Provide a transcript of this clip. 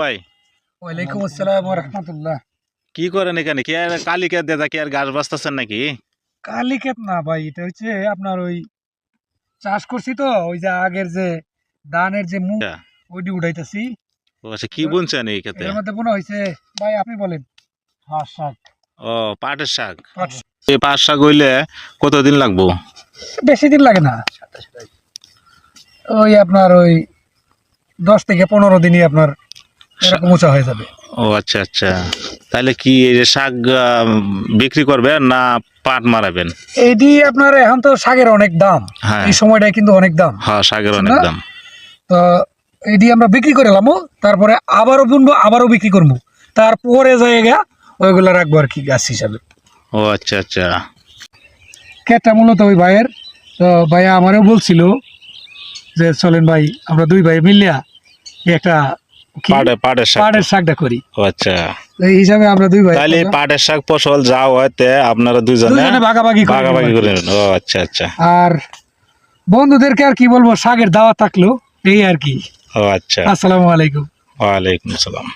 ভাই। ওয়ালাইকুম আসসালাম রহমতুল্লাহ কি করেন এখানে? কি আর কালিকা দেদা কি আর গাছ বাঁচতেছেন নাকি? কালিকেত না ভাই এটা হচ্ছে আপনার ওই চাষ করছি তো ওই যে আগের যে ধানের যে মুখ আচ্ছা। ওইটি উঠাইতেছি। ও আচ্ছা কি বুনছেন এই ক্ষেতে? এর মধ্যে মনে হয়েছে ভাই আপনি বলেন হ্যাঁ শাক। ও পাটের শাক? পাট এই পাট শাক হইলে কতদিন লাগবো? বেশি দিন লাগে না। ওই আপনার ওই দশ থেকে পনেরো দিনই আপনার উঁচা হয়ে যাবে। ও আচ্ছা আচ্ছা। তাহলে কি এই যে শাক বিক্রি করবেন না পাট মারাবেন? এইটি আপনার এখন তো শাকের অনেক দাম। হ্যাঁ। এই সময়টায় কিন্তু অনেক দাম। হ্যাঁ শাকের অনেক দাম। তো এটি আমরা বিক্রি করে এলামও তারপরে আবারও বুনবো আবারও বিক্রি করব। তারপরে জায়গা ওইগুলো রাখব আর কি গাছ হিসাবে। ও আচ্ছা আচ্ছা। ক্ষেতটা মূলত ওই ভাইয়ের। তো ভাইয়া আমারও বলছিল যে চলেন ভাই আমরা দুই ভাই মিলিয়া একটা পাটের শাকটা করি। আচ্ছা। এই হিসাবে আমরা দুই ভাই তাহলে পাটের শাক ফসল যা হয়তে আপনারা দুজনে ভাগাভাগি ভাগাভাগি করে ও আচ্ছা আচ্ছা। আর বন্ধুদেরকে আর কি বলব শাকের দাওয়া থাকল এই আর কি। ও আচ্ছা। আসসালামু আলাইকুম। ওয়ালাইকুম আসসালাম।